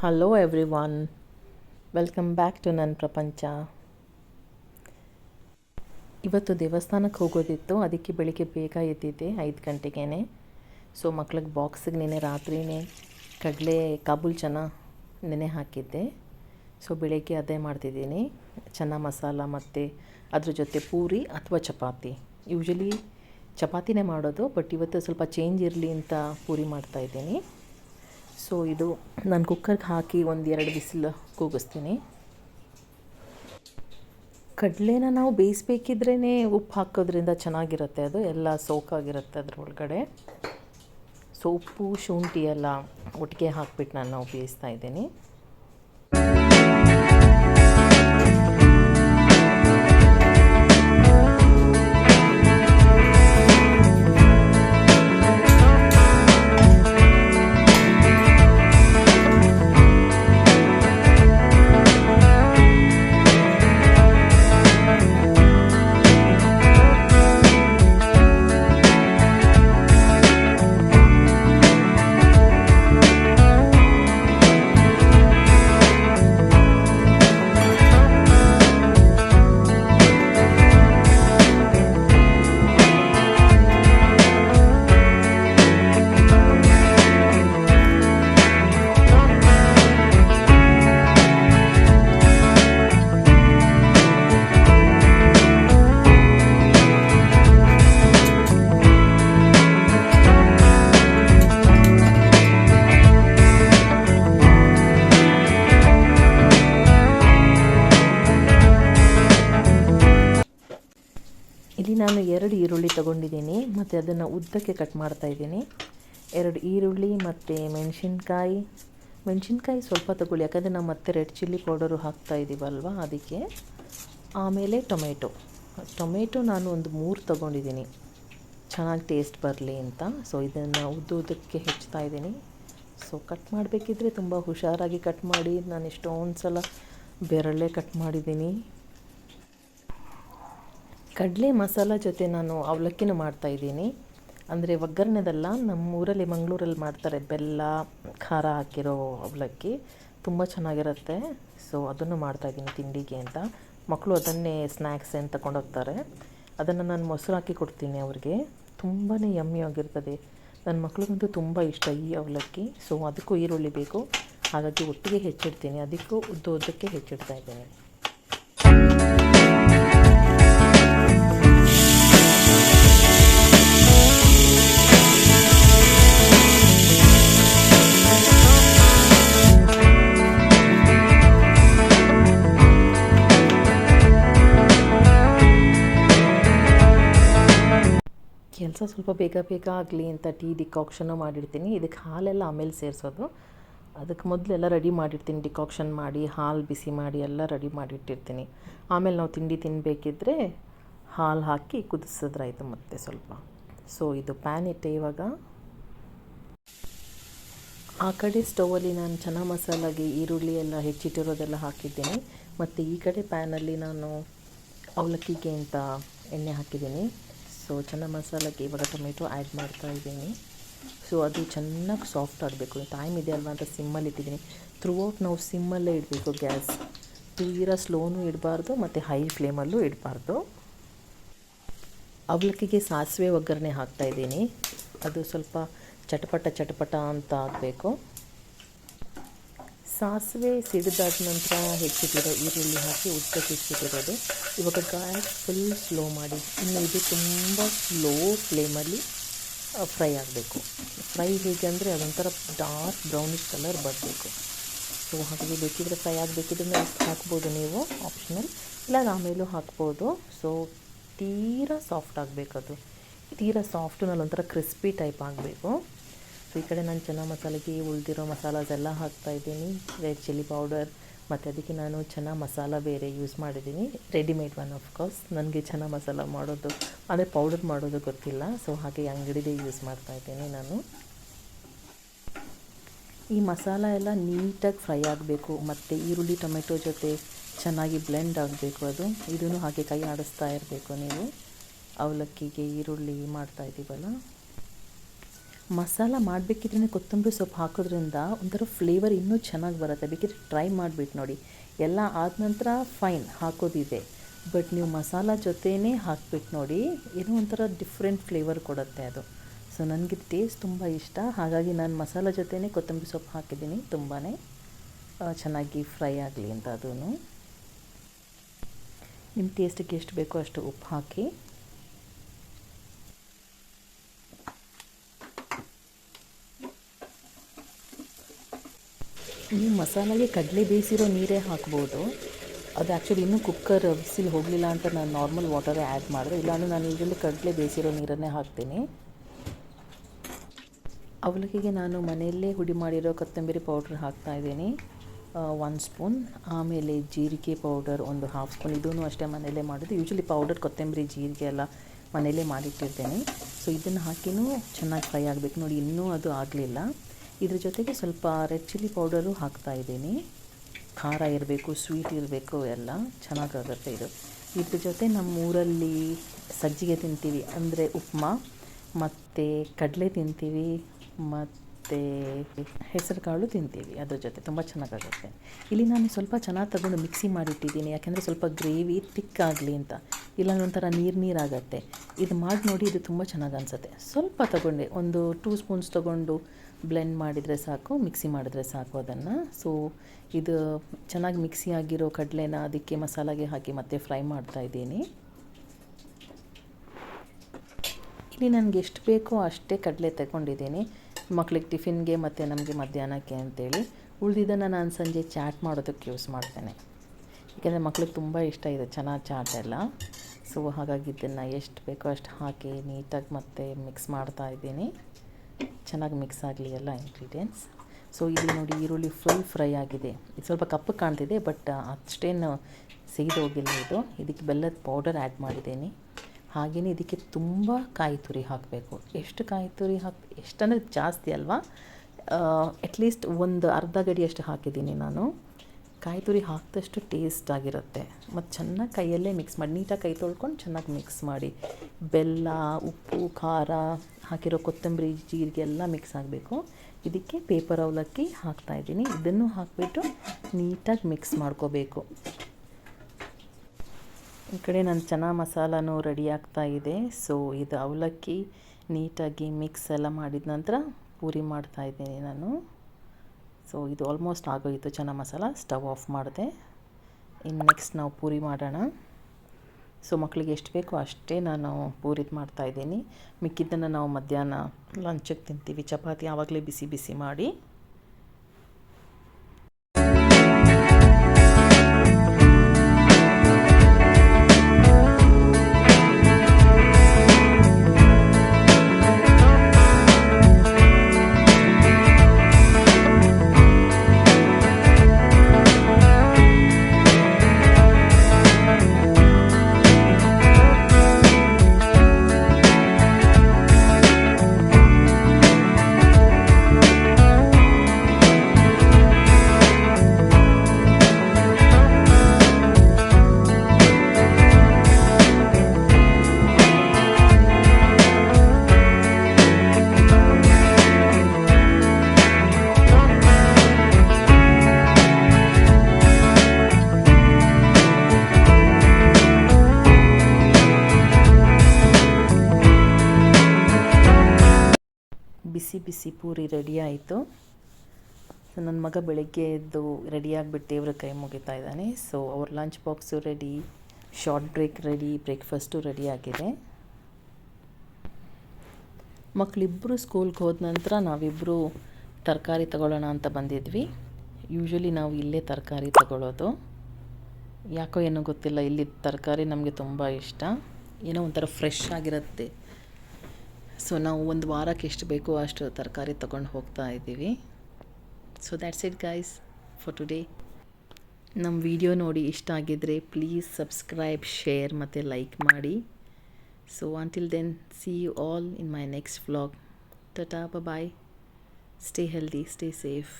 Hello everyone welcome back to ನನ್ನ ಪ್ರಪಂಚ ಇವತ್ತು ದೇವಸ್ಥಾನಕ್ಕೆ ಹೋಗೋದಿತ್ತು. ಅದಕ್ಕೆ ಬೆಳಿಗ್ಗೆ ಬೇಗ ಎದ್ದಿದ್ದೆ, ಐದು ಗಂಟೆಗೇ ಸೊ ಮಕ್ಳಿಗೆ ಬಾಕ್ಸಿಗೆ ನೆನೆ ರಾತ್ರಿನೇ ಕಡಲೆ ಕಾಬೂಲ್ ಚನ ನೆನೆ ಹಾಕಿದ್ದೆ. ಸೊ ಬೆಳಗ್ಗೆ ಅದೇ ಮಾಡ್ತಿದ್ದೀನಿ. ಚೆನ್ನ ಮಸಾಲ ಮತ್ತು ಅದ್ರ ಜೊತೆ ಪೂರಿ ಅಥವಾ ಚಪಾತಿ. ಯೂಶಲಿ ಚಪಾತಿನೇ ಮಾಡೋದು ಬಟ್ ಇವತ್ತು ಸ್ವಲ್ಪ ಚೇಂಜ್ ಇರಲಿ ಅಂತ ಪೂರಿ ಮಾಡ್ತಾಯಿದ್ದೀನಿ ಸೊ ಇದು ನಾನು ಕುಕ್ಕರ್ಗೆ ಹಾಕಿ ಒಂದು ಎರಡು ಬಿಸಿಲು ಕೂಗಿಸ್ತೀನಿ. ಕಡಲೆನ ನಾವು ಬೇಯಿಸ್ಬೇಕಿದ್ರೇ ಉಪ್ಪು ಹಾಕೋದ್ರಿಂದ ಚೆನ್ನಾಗಿರುತ್ತೆ ಅದು. ಎಲ್ಲ ಸೋಕಾಗಿರುತ್ತೆ ಅದ್ರ ಒಳಗಡೆ ಸೊ ಉಪ್ಪು ಶುಂಠಿ ಎಲ್ಲ ಒಟ್ಟಿಗೆ ಹಾಕ್ಬಿಟ್ಟು ನಾನು ಬೇಯಿಸ್ತಾ ಇದ್ದೀನಿ. ಇಲ್ಲಿ ನಾನು ಎರಡು ಈರುಳ್ಳಿ ತಗೊಂಡಿದ್ದೀನಿ, ಮತ್ತು ಅದನ್ನು ಉದ್ದಕ್ಕೆ ಕಟ್ ಮಾಡ್ತಾ ಇದ್ದೀನಿ. ಎರಡು ಈರುಳ್ಳಿ ಮತ್ತು ಮೆಣಸಿನ್ಕಾಯಿ. ಮೆಣಸಿನ್ಕಾಯಿ ಸ್ವಲ್ಪ ತಗೊಳ್ಳಿ, ಯಾಕಂದರೆ ನಾವು ಮತ್ತೆ ರೆಡ್ ಚಿಲ್ಲಿ ಪೌಡರು ಹಾಕ್ತಾ ಇದ್ದೀವಲ್ವ ಅದಕ್ಕೆ. ಆಮೇಲೆ ಟೊಮೆಟೊ. ಟೊಮೆಟೊ ನಾನು ಒಂದು ಮೂರು ತೊಗೊಂಡಿದ್ದೀನಿ. ಚೆನ್ನಾಗಿ ಟೇಸ್ಟ್ ಬರಲಿ ಅಂತ. ಸೊ ಇದನ್ನು ಉದ್ದ ಉದ್ದಕ್ಕೆ ಹೆಚ್ಚುತ್ತಾ ಇದ್ದೀನಿ. ಸೊ ಕಟ್ ಮಾಡಬೇಕಿದ್ರೆ ತುಂಬ ಹುಷಾರಾಗಿ ಕಟ್ ಮಾಡಿ. ನಾನು ಎಷ್ಟೊಂದು ಸಲ ಬೆರಳೆ ಕಟ್ ಮಾಡಿದ್ದೀನಿ. ಕಡಲೆ ಮಸಾಲ ಜೊತೆ ನಾನು ಅವಲಕ್ಕಿನೂ ಮಾಡ್ತಾಯಿದ್ದೀನಿ ಅಂದರೆ ಒಗ್ಗರಣೆದಲ್ಲ ನಮ್ಮ ಊರಲ್ಲಿ ಮಂಗಳೂರಲ್ಲಿ ಮಾಡ್ತಾರೆ ಬೆಲ್ಲ, ಖಾರ ಹಾಕಿರೋ ಅವಲಕ್ಕಿ. ತುಂಬ ಚೆನ್ನಾಗಿರುತ್ತೆ. ಸೊ ಅದನ್ನು ಮಾಡ್ತಾಯಿದ್ದೀನಿ ತಿಂಡಿಗೆ ಅಂತ. ಮಕ್ಕಳು ಅದನ್ನೇ ಸ್ನ್ಯಾಕ್ಸ್ ಅಂತ ತಗೊಂಡೋಗ್ತಾರೆ. ಅದನ್ನು ನಾನು ಮೊಸರು ಹಾಕಿ ಕೊಡ್ತೀನಿ ಅವ್ರಿಗೆ. ತುಂಬಾ ಯಮ್ಮಿ ಆಗಿರ್ತದೆ. ನನ್ನ ಮಕ್ಳಿಗಂತೂ ತುಂಬ ಇಷ್ಟ ಈ ಅವಲಕ್ಕಿ. ಸೊ ಅದಕ್ಕೂ ಈರುಳ್ಳಿ ಬೇಕು. ಹಾಗಾಗಿ ಒಟ್ಟಿಗೆ ಹೆಚ್ಚಿಡ್ತೀನಿ. ಅದಕ್ಕೂ ಉದ್ದ ಉದ್ದಕ್ಕೆ ಹೆಚ್ಚಿಡ್ತಾ ಇದ್ದೀನಿ. ಕೆಲಸ ಸ್ವಲ್ಪ ಬೇಗ ಬೇಗ ಆಗಲಿ ಅಂತ ಟೀ ಡಿಕಾಕ್ಷನ್ನು ಮಾಡಿರ್ತೀನಿ ಇದಕ್ಕೆ ಹಾಲೆಲ್ಲ ಆಮೇಲೆ ಸೇರಿಸೋದು. ಅದಕ್ಕೆ ಮೊದಲೆಲ್ಲ ರೆಡಿ ಮಾಡಿರ್ತೀನಿ ಡಿಕಾಕ್ಷನ್ ಮಾಡಿ, ಹಾಲು ಬಿಸಿ ಮಾಡಿ ಎಲ್ಲ ರೆಡಿ ಮಾಡಿಟ್ಟಿರ್ತೀನಿ. ಆಮೇಲೆ ನಾವು ತಿಂಡಿ ತಿನ್ನಬೇಕಿದ್ರೆ ಹಾಲು ಹಾಕಿ ಕುದಿಸಿದ್ರಾಯ್ತು ಮತ್ತೆ ಸ್ವಲ್ಪ. ಸೊ ಇದು ಪ್ಯಾನ್ ಇಟ್ಟೆ ಇವಾಗ. ಆ ಕಡೆ ಸ್ಟೌವಲ್ಲಿ ನಾನು ಚೆನ್ನ ಮಸಾಲಾಗೆ ಈರುಳ್ಳಿ ಎಲ್ಲ ಹೆಚ್ಚಿಟ್ಟಿರೋದೆಲ್ಲ ಹಾಕಿದ್ದೀನಿ. ಮತ್ತು ಈ ಕಡೆ ಪ್ಯಾನಲ್ಲಿ ನಾನು ಅವಲಕ್ಕಿಗೆ ಅಂತ ಎಣ್ಣೆ ಹಾಕಿದ್ದೀನಿ. ಸೊ ಚೆನ್ನ ಮಸಾಲಕ್ಕೆ ಇವಾಗ ಟೊಮೆಟೊ ಆ್ಯಡ್ ಮಾಡ್ತಾ ಇದ್ದೀನಿ. ಸೊ ಅದು ಚೆನ್ನಾಗಿ ಸಾಫ್ಟ್ ಆಗಬೇಕು ಟೈಮ್ ಇದೆ ಅಲ್ವಾ ಅಂತ ಸಿಮ್ಮಲ್ಲಿ ಇಟ್ಟಿದ್ದೀನಿ. ಥ್ರೂ ಔಟ್ ನಾವು ಸಿಮ್ಮಲ್ಲೇ ಇಡಬೇಕು ಗ್ಯಾಸ್. ತೀರಾ ಸ್ಲೋನೂ ಇಡಬಾರ್ದು ಮತ್ತು ಹೈ ಫ್ಲೇಮಲ್ಲೂ ಇಡಬಾರ್ದು. ಅವಲಕ್ಕಿಗೆ ಸಾಸಿವೆ ಒಗ್ಗರಣೆ ಹಾಕ್ತಾಯಿದ್ದೀನಿ ಅದು ಸ್ವಲ್ಪ ಚಟಪಟ ಚಟಪಟ ಅಂತ ಆಗಬೇಕು. ಸಾಸಿವೆ ಸಿಡಿದಾದ ನಂತರ ಹೆಚ್ಚಿಟ್ಟಿರೋ ಈರುಳ್ಳಿ ಹಾಕಿ ಉದ್ದಕ್ಕೆ ಹೆಚ್ಚಿಟ್ಟಿರೋದು ಇವಾಗ ಗ್ಯಾಸ್ ಫುಲ್ ಸ್ಲೋ ಮಾಡಿ. ಇನ್ನು ಇದು ತುಂಬ ಸ್ಲೋ ಫ್ಲೇಮಲ್ಲಿ ಫ್ರೈ ಆಗಬೇಕು. ಫ್ರೈ ಹೇಗೆ ಅಂದರೆ ಅದೊಂಥರ ಡಾರ್ಕ್ ಬ್ರೌನಿಷ್ ಕಲರ್ ಬರಬೇಕು. ಸೊ ಹಾಗೆ ಬೇಕಿದ್ರೆ ಫ್ರೈ ಆಗಬೇಕಿದ್ರೆ ಹಾಕ್ಬೋದು ನೀವು? ಆಪ್ಷನಲ್ ಇಲ್ಲ ಆಮೇಲೂ ಹಾಕ್ಬೋದು. ಸೊ ತೀರಾ ಸಾಫ್ಟ್ ಆಗಬೇಕದು. ತೀರಾ ಸಾಫ್ಟ್ನಲ್ಲಿ ಒಂಥರ ಕ್ರಿಸ್ಪಿ ಟೈಪ್ ಆಗಬೇಕು. ಸೊ, ಈ ಕಡೆ ನಾನು ಚೆನ್ನಾಗಿ ಮಸಾಲೆಗೆ ಉಳಿದಿರೋ ಮಸಾಲಾಸ್ ಎಲ್ಲ ಹಾಕ್ತಾಯಿದ್ದೀನಿ ರೆಡ್ ಚಿಲ್ಲಿ ಪೌಡರ್ ಮತ್ತು ಅದಕ್ಕೆ ನಾನು ಚೆನ್ನಾಗಿ ಮಸಾಲ ಬೇರೆ ಯೂಸ್ ಮಾಡಿದ್ದೀನಿ. ರೆಡಿಮೇಡ್ ಒನ್ ಆಫ್ಕೋರ್ಸ್ ನನಗೆ ಚೆನ್ನಾಗಿ ಮಸಾಲ ಮಾಡೋದು, ಅಂದರೆ ಪೌಡರ್ ಮಾಡೋದು ಗೊತ್ತಿಲ್ಲ. ಸೊ ಹಾಗೆ ಅಂಗಡಿದೇ ಯೂಸ್ ಮಾಡ್ತಾ ಇದ್ದೀನಿ ನಾನು. ಈ ಮಸಾಲ ಎಲ್ಲ ನೀಟಾಗಿ ಫ್ರೈ ಆಗಬೇಕು. ಮತ್ತು ಈರುಳ್ಳಿ, ಟೊಮೆಟೊ ಜೊತೆ ಚೆನ್ನಾಗಿ ಬ್ಲೆಂಡ್ ಆಗಬೇಕು ಅದು. ಇದನ್ನು ಹಾಗೆ ಕೈ ಆಡಿಸ್ತಾ ಇರಬೇಕು ನೀವು. ಅವಲಕ್ಕಿಗೆ ಈರುಳ್ಳಿ ಮಾಡ್ತಾ ಇದ್ದೀವಲ್ಲ ಮಸಾಲ ಮಾಡಬೇಕಿದ್ರೆ ಕೊತ್ತಂಬರಿ ಸೊಪ್ಪು ಹಾಕೋದ್ರಿಂದ ಒಂಥರ ಫ್ಲೇವರ್ ಇನ್ನೂ ಚೆನ್ನಾಗಿ ಬರುತ್ತೆ. ಬೇಕಿದ್ರೆ ಟ್ರೈ ಮಾಡಿಬಿಟ್ಟು ನೋಡಿ. ಎಲ್ಲ ಆದ ನಂತರ ಫೈನ್ ಹಾಕೋದಿದೆ. ಬಟ್ ನೀವು ಮಸಾಲ ಜೊತೆನೇ ಹಾಕ್ಬಿಟ್ಟು ನೋಡಿ, ಏನೋ ಒಂಥರ ಡಿಫ್ರೆಂಟ್ ಫ್ಲೇವರ್ ಕೊಡುತ್ತೆ ಅದು. ಸೊ ನನಗೆ ಟೇಸ್ಟ್ ತುಂಬ ಇಷ್ಟ. ಹಾಗಾಗಿ ನಾನು ಮಸಾಲ ಜೊತೆನೇ ಕೊತ್ತಂಬರಿ ಸೊಪ್ಪು ಹಾಕಿದ್ದೀನಿ. ತುಂಬಾ ಚೆನ್ನಾಗಿ ಫ್ರೈ ಆಗಲಿ ಅಂತ ಅದೂ ನಿಮ್ಮ ಟೇಸ್ಟಿಗೆ ಎಷ್ಟು ಬೇಕೋ ಅಷ್ಟು ಉಪ್ಪು ಹಾಕಿ. ನೀವು ಮಸಾಲೆಗೆ ಕಡಲೆ ಬೇಯಿಸಿರೋ ನೀರೇ ಹಾಕ್ಬೋದು. ಅದು ಆ್ಯಕ್ಚುಲಿ ಇನ್ನೂ ಕುಕ್ಕರ್ ಬಿಸಿಲು ಹೋಗಲಿಲ್ಲ ಅಂತ ನಾನು ನಾರ್ಮಲ್ ವಾಟರೇ ಆ್ಯಡ್ ಮಾಡಿದೆ. ಇಲ್ಲಾಂದರೆ ನಾನು ಇದರಲ್ಲಿ ಕಡಲೆ ಬೇಯಿಸಿರೋ ನೀರನ್ನೇ ಹಾಕ್ತೀನಿ. ಅವಲಕ್ಕಿಗೆ ನಾನು ಮನೆಯಲ್ಲೇ ಹುಡಿ ಮಾಡಿರೋ ಕೊತ್ತಂಬರಿ ಪೌಡ್ರ್ ಹಾಕ್ತಾಯಿದ್ದೀನಿ ಒನ್ ಸ್ಪೂನ್ ಆಮೇಲೆ ಜೀರಿಗೆ ಪೌಡರ್ ಒಂದು ಹಾಫ್ ಸ್ಪೂನ್ ಇದೂ ಅಷ್ಟೇ ಮನೆಯಲ್ಲೇ ಮಾಡೋದು. ಯೂಶ್ವಲಿ ಪೌಡರ್ ಕೊತ್ತಂಬರಿ, ಜೀರಿಗೆ ಎಲ್ಲ ಮನೆಯಲ್ಲೇ ಮಾಡಿಟ್ಟಿರ್ತೇನೆ. ಸೊ ಇದನ್ನು ಹಾಕಿನೂ ಚೆನ್ನಾಗಿ ಫ್ರೈ ಆಗಬೇಕು. ನೋಡಿ, ಇನ್ನೂ ಅದು ಆಗಲಿಲ್ಲ. ಇದ್ರ ಜೊತೆಗೆ ಸ್ವಲ್ಪ ರೆಡ್ ಚಿಲ್ಲಿ ಪೌಡರು ಹಾಕ್ತಾ ಇದ್ದೀನಿ. ಖಾರ ಇರಬೇಕು, ಸ್ವೀಟ್ ಇರಬೇಕು, ಎಲ್ಲ ಚೆನ್ನಾಗಾಗುತ್ತೆ ಇದು. ಇದ್ರ ಜೊತೆ ನಮ್ಮ ಊರಲ್ಲಿ ಸಜ್ಜಿಗೆ ತಿಂತೀವಿ ಅಂದರೆ ಉಪ್ಮಾ, ಮತ್ತು ಕಡಲೆ ತಿಂತೀವಿ, ಮತ್ತು ಹೆಸರುಕಾಳು ತಿಂತೀವಿ ಅದ್ರ ಜೊತೆ, ತುಂಬ ಚೆನ್ನಾಗಾಗುತ್ತೆ. ಇಲ್ಲಿ ನಾನು ಸ್ವಲ್ಪ ಚೆನ್ನಾಗಿ ತಗೊಂಡು ಮಿಕ್ಸಿ ಮಾಡಿಟ್ಟಿದ್ದೀನಿ, ಯಾಕೆಂದರೆ ಸ್ವಲ್ಪ ಗ್ರೇವಿ ತಿಕ್ಕಾಗಲಿ ಅಂತ. ಇಲ್ಲ, ಒಂಥರ ನೀರು ನೀರಾಗತ್ತೆ. ಇದು ಮಾಡಿ ನೋಡಿ ಇದು ತುಂಬ ಚೆನ್ನಾಗಿ ಅನಿಸುತ್ತೆ. ಸ್ವಲ್ಪ ತಗೊಂಡೆ, ಒಂದು ಟೂ ಸ್ಪೂನ್ಸ್ ತೊಗೊಂಡು ಬ್ಲೆಂಡ್ ಮಾಡಿದರೆ ಸಾಕು ಮಿಕ್ಸಿ ಮಾಡಿದ್ರೆ ಸಾಕು ಅದನ್ನು. ಸೊ ಇದು ಚೆನ್ನಾಗಿ ಮಿಕ್ಸಿ ಆಗಿರೋ ಕಡಲೆನ ಅದಕ್ಕೆ ಮಸಾಲಾಗೆ ಹಾಕಿ ಮತ್ತೆ ಫ್ರೈ ಮಾಡ್ತಾ ಇದ್ದೀನಿ. ಇಲ್ಲಿ ನನಗೆ ಎಷ್ಟು ಬೇಕೋ ಅಷ್ಟೇ ಕಡಲೆ ತಗೊಂಡಿದ್ದೀನಿ. ಮಕ್ಳಿಗೆ ಟಿಫಿನ್ಗೆ ಮತ್ತು ನಮಗೆ ಮಧ್ಯಾಹ್ನಕ್ಕೆ ಅಂತೇಳಿ. ಉಳಿದಿದ್ದನ್ನು ನಾನು ಸಂಜೆ ಚಾಟ್ ಮಾಡೋದಕ್ಕೆ ಯೂಸ್ ಮಾಡ್ತೇನೆ. ಯಾಕೆಂದರೆ ಮಕ್ಳಿಗೆ ತುಂಬ ಇಷ್ಟ ಇದೆ ಚೆನ್ನಾಗಿ ಚಾಟ್ ಎಲ್ಲ. ಸೊ ಹಾಗಾಗಿ ಇದನ್ನು ಎಷ್ಟು ಬೇಕೋ ಅಷ್ಟು ಹಾಕಿ ನೀಟಾಗಿ ಮತ್ತೆ ಮಿಕ್ಸ್ ಮಾಡ್ತಾ ಇದ್ದೀನಿ. ಚೆನ್ನಾಗಿ ಮಿಕ್ಸ್ ಆಗಲಿ ಎಲ್ಲ ಇಂಗ್ರೀಡಿಯೆಂಟ್ಸ್ ಸೊ ಇಲ್ಲಿ ನೋಡಿ ಈರುಳ್ಳಿ ಫುಲ್ ಫ್ರೈ ಆಗಿದೆ. ಇದು ಸ್ವಲ್ಪ ಕಪ್ಪು ಕಾಣ್ತಿದೆ ಬಟ್ ಅಷ್ಟೇನು ಹೋಗಿಲ್ಲ ಇದು. ಇದಕ್ಕೆ ಬೆಲ್ಲದ ಪೌಡರ್ ಆ್ಯಡ್ ಮಾಡಿದ್ದೀನಿ. ಹಾಗೆಯೇ ಇದಕ್ಕೆ ತುಂಬ ಕಾಯಿ ತುರಿ ಹಾಕಬೇಕು. ಎಷ್ಟು ಕಾಯಿ ತುರಿ ಹಾಕಿ, ಎಷ್ಟಂದರೆ ಜಾಸ್ತಿ ಅಲ್ವಾ? ಅಟ್ಲೀಸ್ಟ್ ಒಂದು ಅರ್ಧ ಗಡಿಯಷ್ಟು ಹಾಕಿದ್ದೀನಿ ನಾನು. ಕಾಯಿ ತುರಿ ಹಾಕಿದಷ್ಟು ಟೇಸ್ಟ್ ಆಗಿರುತ್ತೆ. ಮತ್ತು ಚೆನ್ನಾಗಿ ಕೈಯಲ್ಲೇ ಮಿಕ್ಸ್ ಮಾಡಿ, ನೀಟಾಗಿ ಕೈ ತೊಳ್ಕೊಂಡು ಚೆನ್ನಾಗಿ ಮಿಕ್ಸ್ ಮಾಡಿ. ಬೆಲ್ಲ, ಉಪ್ಪು, ಖಾರ ಹಾಕಿರೋ ಕೊತ್ತಂಬರಿ, ಜೀರಿಗೆ ಎಲ್ಲ ಮಿಕ್ಸ್ ಆಗಬೇಕು. ಇದಕ್ಕೆ ಪೇಪರ್ ಅವಲಕ್ಕಿ ಹಾಕ್ತಾಯಿದ್ದೀನಿ ಇದನ್ನು ಹಾಕಿಬಿಟ್ಟು ನೀಟಾಗಿ ಮಿಕ್ಸ್ ಮಾಡ್ಕೋಬೇಕು. ಈ ಕಡೆ ನನ್ನ ಚೆನ್ನಾಗಿ ಮಸಾಲನೂ ರೆಡಿ ಆಗ್ತಾ ಇದೆ. ಸೊ ಇದು ಅವಲಕ್ಕಿ ನೀಟಾಗಿ ಮಿಕ್ಸ್ ಎಲ್ಲ ಮಾಡಿದ ನಂತರ ಪೂರಿ ಮಾಡ್ತಾ ಇದ್ದೀನಿ ನಾನು. ಸೊ ಇದು ಆಲ್ಮೋಸ್ಟ್ ಆಗೋಯಿತು. ಚೆನ್ನಾಗಿ ಮಸಾಲ ಸ್ಟವ್ ಆಫ್ ಮಾಡಿದೆ. ಇನ್ನು ನೆಕ್ಸ್ಟ್ ನಾವು ಪೂರಿ ಮಾಡೋಣ. ಸೊ ಮಕ್ಕಳಿಗೆ ಎಷ್ಟು ಬೇಕೋ ಅಷ್ಟೇ ನಾನು ಪೂರಿದು ಮಾಡ್ತಾಯಿದ್ದೀನಿ ಮಿಕ್ಕಿದ್ದನ್ನು ನಾವು ಮಧ್ಯಾಹ್ನ ಲಂಚಕ್ಕೆ ತಿಂತೀವಿ. ಚಪಾತಿ ಆವಾಗಲೇ ಬಿಸಿ ಬಿಸಿ ಮಾಡಿ. ಬಿಸಿ ಪೂರಿ ರೆಡಿ ಆಯಿತು. ಸೊ ನನ್ನ ಮಗ ಬೆಳಗ್ಗೆ ಎದ್ದು ರೆಡಿಯಾಗಿಬಿಟ್ಟು ದೇವ್ರ ಕೈ ಮುಗಿತಾ ಇದ್ದಾನೆ. ಸೊ ಅವ್ರ lunch box ready short break ready breakfast ready ಆಗಿದೆ. ಮಕ್ಕಳಿಬ್ಬರು ಸ್ಕೂಲ್ಗೆ ಹೋದ ನಂತರ ನಾವಿಬ್ಬರು ತರಕಾರಿ ತಗೊಳ್ಳೋಣ ಅಂತ ಬಂದಿದ್ವಿ. ಯೂಶ್ವಲಿ ನಾವು ಇಲ್ಲೇ ತರಕಾರಿ ತಗೊಳ್ಳೋದು. ಯಾಕೋ ಏನೋ ಗೊತ್ತಿಲ್ಲ, ಇಲ್ಲಿ ತರಕಾರಿ ನಮಗೆ ತುಂಬ ಇಷ್ಟ. ಏನೋ ಒಂಥರ ಫ್ರೆಶ್ ಆಗಿರುತ್ತೆ. ಸೊ ನಾವು ಒಂದು ವಾರಕ್ಕೆ ಎಷ್ಟು ಬೇಕೋ ಅಷ್ಟು ತರಕಾರಿ ತಗೊಂಡು ಹೋಗ್ತಾ ಇದ್ದೀವಿ. So that's it guys for today ನಮ್ಮ ವಿಡಿಯೋ ನೋಡಿ ಇಷ್ಟ ಆಗಿದ್ದರೆ ಪ್ಲೀಸ್ ಸಬ್ಸ್ಕ್ರೈಬ್ ಶೇರ್ ಮತ್ತು ಲೈಕ್ ಮಾಡಿ. So until then see you all in my next vlog tata bye stay healthy stay safe